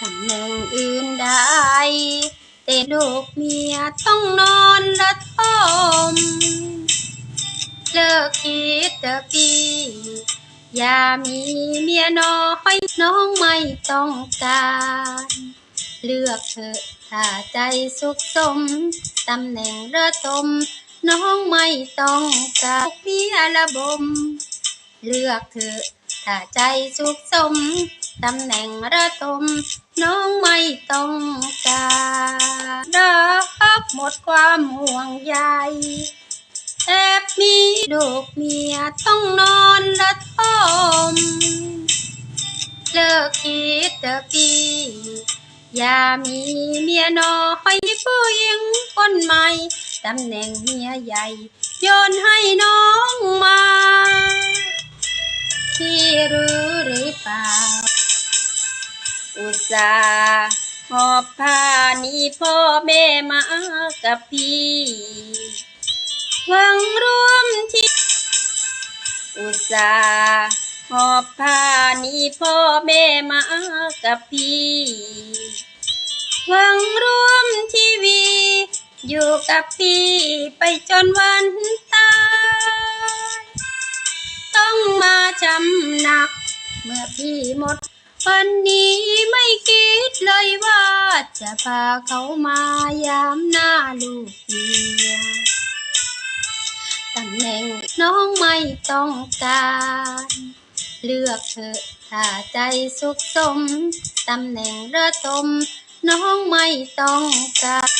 ตำแหน่งอื่นได้ แต่ลูกเมียต้องนอนละทม เลิกคิดเถอะพี่อย่ามีเมียน้อยน้องไม่ต้องการ เลือกเถอะถ้าใจสุขสมตำแหน่งระทมน้องไม่ต้องการเมียระบม เลือกเถอะถ้าใจสุขสม ตำแหน่งระทมน้องไม่ต้องการรักหมดความห่วงใยแอบมีลูกเมียต้องนอนละทมเลิกคิดเถอะพี่อย่ามีเมียน้อยผู้หญิงคนใหม่ตำแหน่งเมียใหญ่โยนให้น้องมาพี่รู้หรือเปล่า อุตส่าห์หอบผ้านี้พ่อแม่มากับพี่หวังร่วมที่ อุตส่าห์หอบผ้านี้พ่อแม่มากับพี่หวังร่วมทีวี อยู่กับพี่ไปจนวันตาย ต้องมาจำหนัก เมื่อพี่หมด วันนี้ไม่คิดเลยว่า จะพาเขามายามหน้าลูกเมียตำแหน่งน้องไม่ต้องการ เลือกเถอะถ้าใจสุขสม ตำแหน่งระทมน้องไม่ต้องการ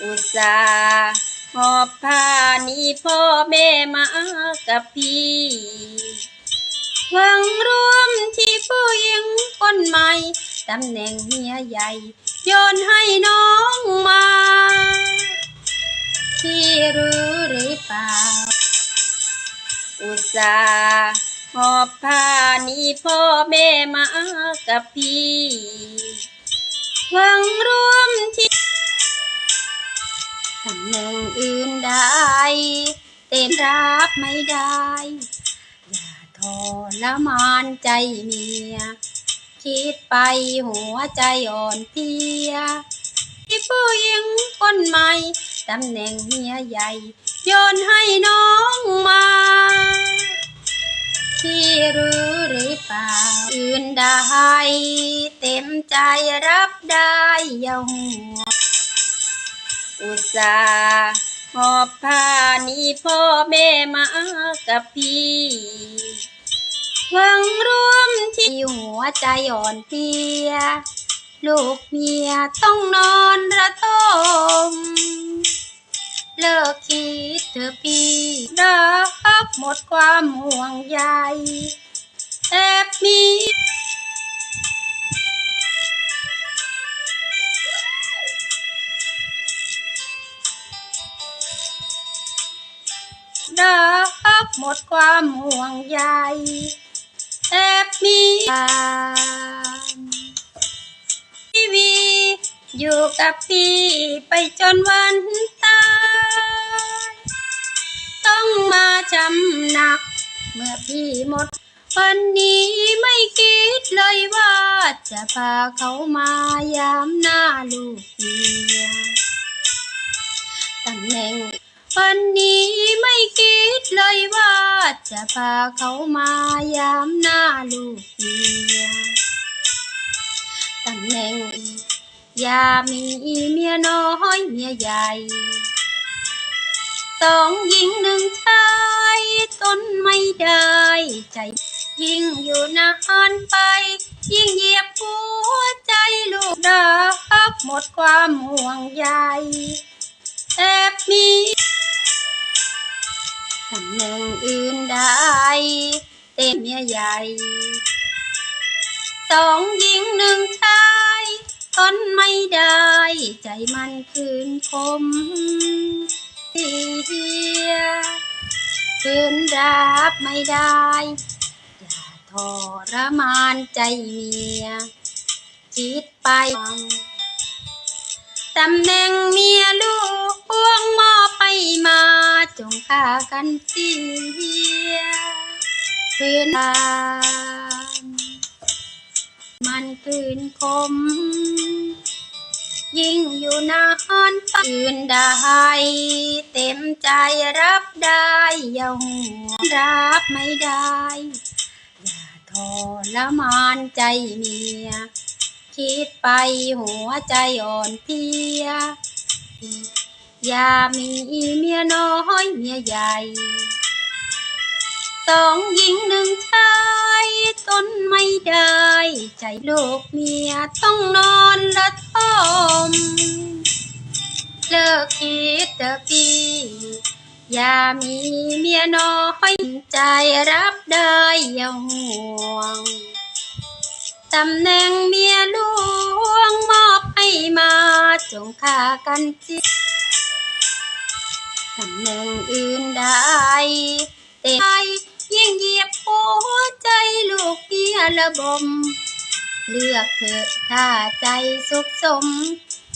อุตส่าห์หอบผ้านี้พ่อแม่มากับพี่หวังร่วม ตำแหน่งเมียใหญ่ โยนให้น้องมาพี่รู้หรือเปล่า อุตส่าห์หอบผ้านี้พ่อแม่มากับพี่หวังร่วมที่ตำแหน่งอื่นได้ เต็มรับไม่ได้ อย่าทรมานใจเมีย คิดไปหัวใจอ่อนเพลียที่ผู้หญิงคนใหม่ตำแหน่งเมียใหญ่โยนให้น้องมาที่รู้หรือเปล่า อื่นได้ เต็มใจรับได้อย่าห่วงอุตส่าห์หอบผ้านี้พ่อแม่มากับพี่หวังร่วม วใจอ่อนเพลีย ลูกเมียต้องนอนระทมเลิกคิดเถอพี่รักหมดความห่วงใยแอบมีรักหมดความห่วงใย มีการทีวีอยู่กับพี่ไปจนวันตายต้องมาจำหนัก เมื่อพี่หมด วันนี้ไม่คิดเลยว่าจะพาเขามายามหน้าลูกเมียตำแหน่ง วันนี้ไม่คิดเลยว่า จะพาเขามายามหน้าลูกเมียตำแหน่งอย่ามีเมียน้อยเมียใหญ่สองหญิงหนึ่งชายทนไม่ได้ ใจยิ่งอยู่นานไป ยิ่งเหยียบหัวใจลูกรักหมดความห่วงใยแอบมี ตำแหน่งอื่นได้ เต็มเมียใหญ่ สองหญิงหนึ่งชายทนไม่ได้ ใจมันคืนคมเทียคืนรับไม่ได้ อย่าทรมานใจเมีย คิดไป ตำแหน่งเมียลูกพวงมอบให้มา จงฆ่ากันเสียพื้นานมันคืนคม ยิ่งอยู่นานอื่นได้เต็มใจรับได้อย่าห่วงรับไม่ได้ อย่าทรมานใจเมีย คิดไปหัวใจอ่อนเพลีย อย่ามีเมียน้อยเมียใหญ่สองหญิงหนึ่งชายทนไม่ได้ ใจลูกเมียต้องนอนละทมเลิกคิดเถอะพี่อย่ามีเมียน้อยใจรับได้อย่าห่วง ตำแหน่งเมียหลวงมอบให้มาจงฆ่ากันจิตำแหน่งอื่นได้แต่ใจยิ่งเหยียบหัวใจลูกเมียระบม เลือกเถอะถ้าใจสุขสม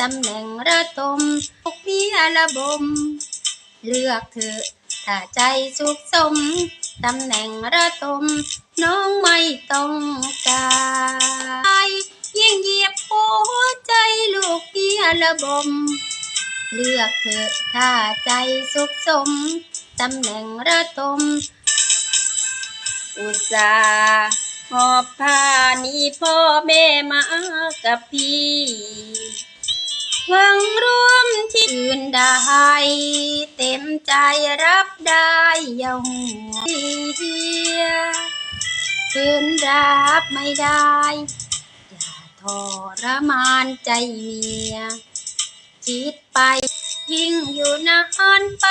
ตำแหน่งระทมลูกเมียระบม เลือกเถอะถ้าใจสุขสม ตำแหน่งระทมน้องไม่ต้องการยิ่งเหยียบหัวใจลูกเมียระบม เลือกเถอะถ้าใจสุขสม ตำแหน่งระทมอุตสาห์หอบผ้านี้พ่อแม่มากับพี่ หวังร่วมที่อื่นได้เต็มใจรับได้อย่าห่วงเฮียคืนรับไม่ได้ อย่าทรมานใจเมีย คิดไป ยิ่งอยู่นานไป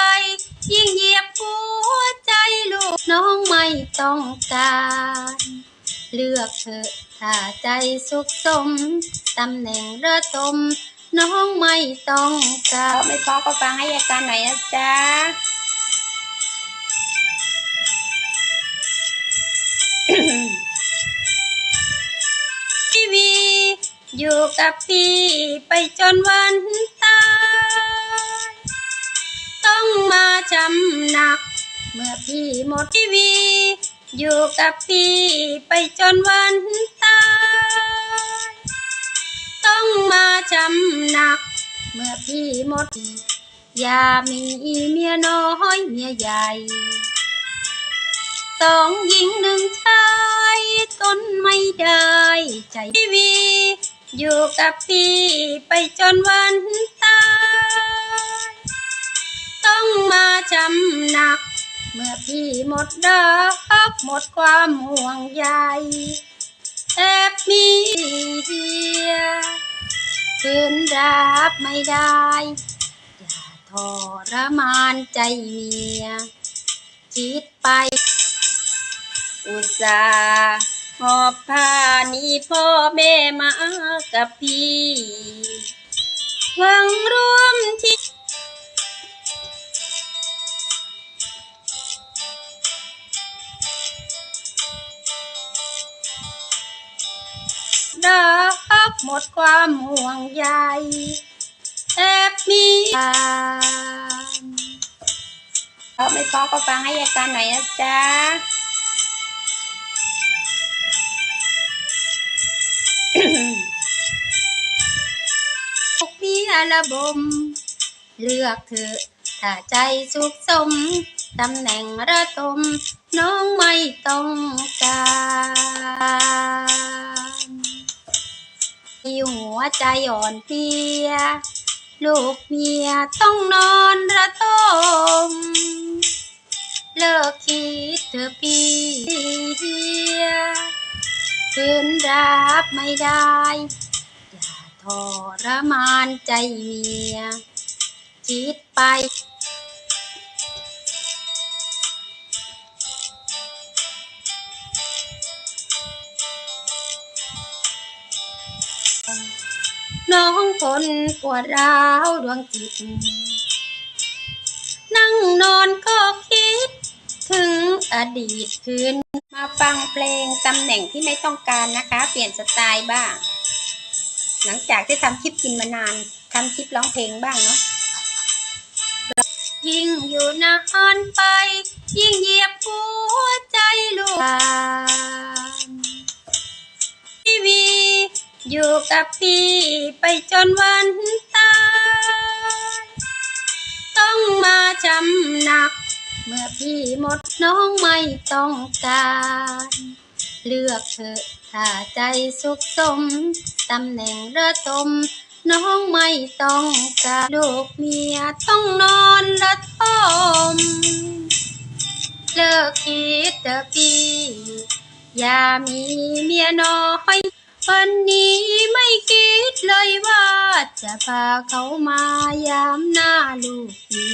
ยิ่งเหยียบหัวใจลูกน้องไม่ต้องการ เลือกเถอะถ้าใจสุขสม ตำแหน่งระทม น้องไม่ต้องการไม่พอก็ฟังให้อาการหน่อยนะจ๊ะที่วีอยู่กับพี่ไปจนวันตายต้องมาจำหนัก เมื่อพี่หมดทีวี อยู่กับพี่ไปจนวันตาย ต้องมาจำหนัก เมื่อพี่หมด อย่ามีเมียน้อยเมียใหญ่สองหญิงหนึ่งชายทนไม่ได้ใจทีวี อยู่กับพี่ไปจนวันตาย ต้องมาจำหนัก เมื่อพี่หมดรักหมดความห่วงใย คืนรับไม่ได้ อย่าทรมานใจเมีย คิดไป อุตส่าห์หอบผ้านี้พ่อแม่มากับพี่หวังรู้ ความห่วงใยแอบมีการเขาไม่พอก็ฟังให้อาการหน่อยนะจ๊ะลูกมียระบม เลือกเถอะถ้าใจสุขสม ตำแหน่งระทมน้องไม่ต้องการ วใจอ่อนเพลีย ลูกเมียต้องนอนระทม เลิกคิดเธอเพี่คืนรับไม่ได้ อย่าทรมานใจเมีย คิดไป น้องทนปวดร้าวดวงจิต นั่งนอนก็คิด ถึงอดีตคืน มาฟังเพลงตำแหน่งที่ไม่ต้องการนะคะ เปลี่ยนสไตล์บ้าง หลังจากที่ทำคลิปกินมานานทำคลิปร้องเพลงบ้างเนาะยิ่งอยู่นานไป ยิ่งเหยียบหัวใจลูก อยู่กับพี่ไปจนวันตายต้องมาจำหนัก เมื่อพี่หมดน้องไม่ต้องการ เลือกเถอะถ้าใจสุขสมตำแหน่งระทมน้องไม่ต้องการลูกเมียต้องนอนระทม เลิกคิดเถอะพี่ อย่ามีเมียน้อย วันนี้ไม่คิดเลยว่าจะพาเขามายามหน้าลูกี